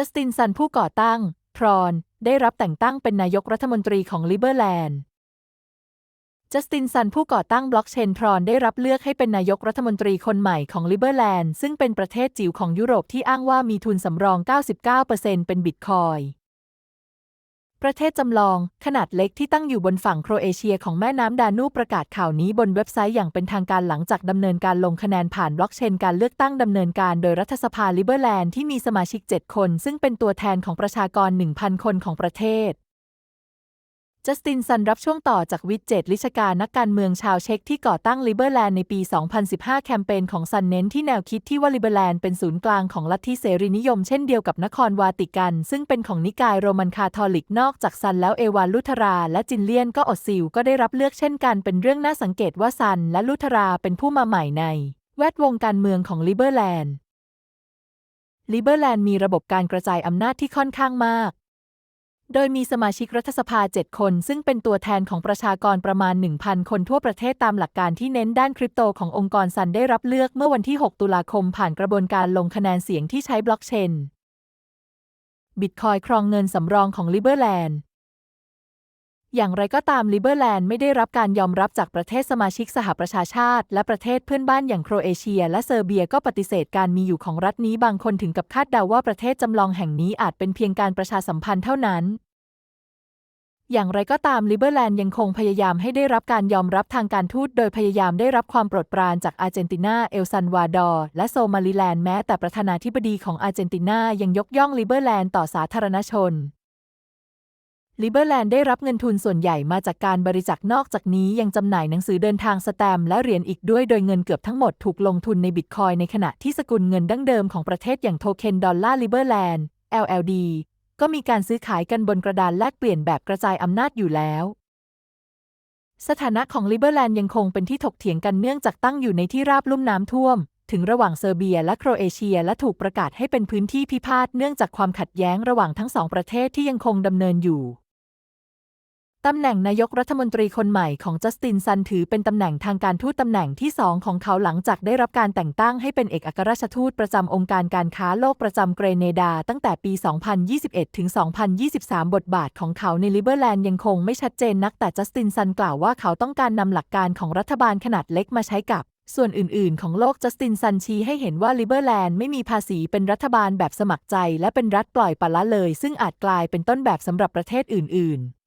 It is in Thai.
จัสตินซันผู้ก่อตั้ง พรอน ได้รับแต่งตั้งเป็นนายกรัฐมนตรีของลิเบอร์แลนด์ จัสตินซันผู้ก่อตั้งบล็อกเชนพรอนได้รับเลือกให้เป็นนายกรัฐมนตรีคนใหม่ของลิเบอร์แลนด์ซึ่งเป็นประเทศจิ๋วของยุโรปที่อ้างว่ามีทุนสำรอง 99%เป็นบิตคอยน์ ประเทศจำลองขนาดเล็กที่ตั้งอยู่บนฝั่งโครเอเชียของแม่น้ำดานูบประกาศข่าวนี้บนเว็บไซต์อย่างเป็นทางการหลังจากดำเนินการลงคะแนนผ่านบล็อกเชนการเลือกตั้งดำเนินการโดยรัฐสภาลิเบอร์แลนด์ที่มีสมาชิก 7 คน ซึ่งเป็นตัวแทนของประชากร 1,000 คนของประเทศ จัสตินซันรับช่วงต่อจากวิจเจตลิชการนักการเมืองชาวเช็กที่ก่อตั้งลิเบอร์แลนด์ในปี 2015 แคมเปญของซันเน้นที่แนวคิดที่ว่าลิเบอร์แลนด์เป็นศูนย์กลางของลัทธิเสรีนิยมเช่นเดียวกับนครวาติกัน ซึ่งเป็นของนิกายโรมันคาทอลิกนอกจากซันแล้วเอวานลุทรา และจินเลียนก็อดซิลก็ได้รับเลือกเช่นกันเป็นเรื่องน่าสังเกตว่าซันและลุทราเป็นผู้มาใหม่ใน แวดวงการเมืองของลิเบอร์แลนด์ลิเบอร์แลนด์มีระบบการกระจายอำนาจที่ค่อนข้างมาก โดยมีสมาชิกรัฐสภา 7 คน ซึ่งเป็นตัวแทนของประชากรประมาณ 1,000 คนทั่วประเทศตามหลักการที่เน้นด้านคริปโตขององค์กรซันได้รับเลือกเมื่อวันที่ 6 ตุลาคมผ่านกระบวนการลงคะแนนเสียงที่ใช้บล็อกเชนบิตคอยครองเงินสำรองของลิเบอร์แลนด์ อย่างไรก็ตามลิเบอร์แลนด์ไม่ได้รับการยอมรับจากประเทศสมาชิกสหประชาชาติ และประเทศเพื่อนบ้านอย่างโครเอเชีย และเซอร์เบียก็ปฏิเสธการมีอยู่ของรัฐนี้บางคนถึงกับคาดเดาว่าประเทศจำลองแห่งนี้อาจเป็นเพียงการประชาสัมพันธ์เท่านั้น อย่างไรก็ตามลิเบอร์แลนด์ยังคงพยายามให้ได้รับการยอมรับทางการทูตโดยพยายามได้รับความโปรดปรานจากอาร์เจนตินา เอลซันวาดอร์และโซมาลิแลนด์แม้แต่ประธานาธิบดีของอาร์เจนตินายังยกย่องลิเบอร์แลนด์ต่อสาธารณชน ลิเบอร์แลนด์ได้รับเงินทุนส่วนใหญ่มาจากการบริจาคนอกจากนี้ยังจำหน่ายหนังสือเดินทางสแตมและเหรียญอีกด้วย โดยเงินเกือบทั้งหมดถูกลงทุนในบิตคอยน์ในขณะที่สกุลเงินดั้งเดิมของประเทศอย่างโทเค็นดอลลาร์ลิเบอร์แลนด์ LLD ก็มีการซื้อขายกันบนกระดานแลกเปลี่ยนแบบกระจายอำนาจอยู่แล้ว สถานะของลิเบอร์แลนด์ยังคงเป็นที่ถกเถียงกันเนื่องจากตั้งอยู่ในที่ราบลุ่มน้ำท่วม ถึงระหว่างเซอร์เบียและโครเอเชียและถูกประกาศให้เป็นพื้นที่พิพาทเนื่องจากความขัดแย้งระหว่างทั้งสองประเทศที่ยังคงดำเนินอยู่ ตำแหน่งนายกรัฐมนตรีคนใหม่ของจัสตินซันถือเป็นตำแหน่งทางการทูตตำแหน่งที่สองของเขาหลังจากได้รับการแต่งตั้งให้เป็นเอกอัครราชทูตประจำองค์การการค้าโลกประจำเกรเนดา ตั้งแต่ปี 2021 ถึง 2023 บทบาทของเขาในลิเบอร์แลนด์ยังคงไม่ชัดเจนนักแต่จัสตินซันกล่าวว่าเขาต้องการนำหลักการของรัฐบาลขนาดเล็กมาใช้กับส่วนอื่น ๆ ของโลกจัสตินซันชี้ให้เห็นว่าลิเบอร์แลนด์ไม่มีภาษีเป็นรัฐบาลแบบสมัครใจ และเป็นรัฐปล่อยปละละเลย ซึ่งอาจกลายเป็นต้นแบบสำหรับประเทศอื่น ๆ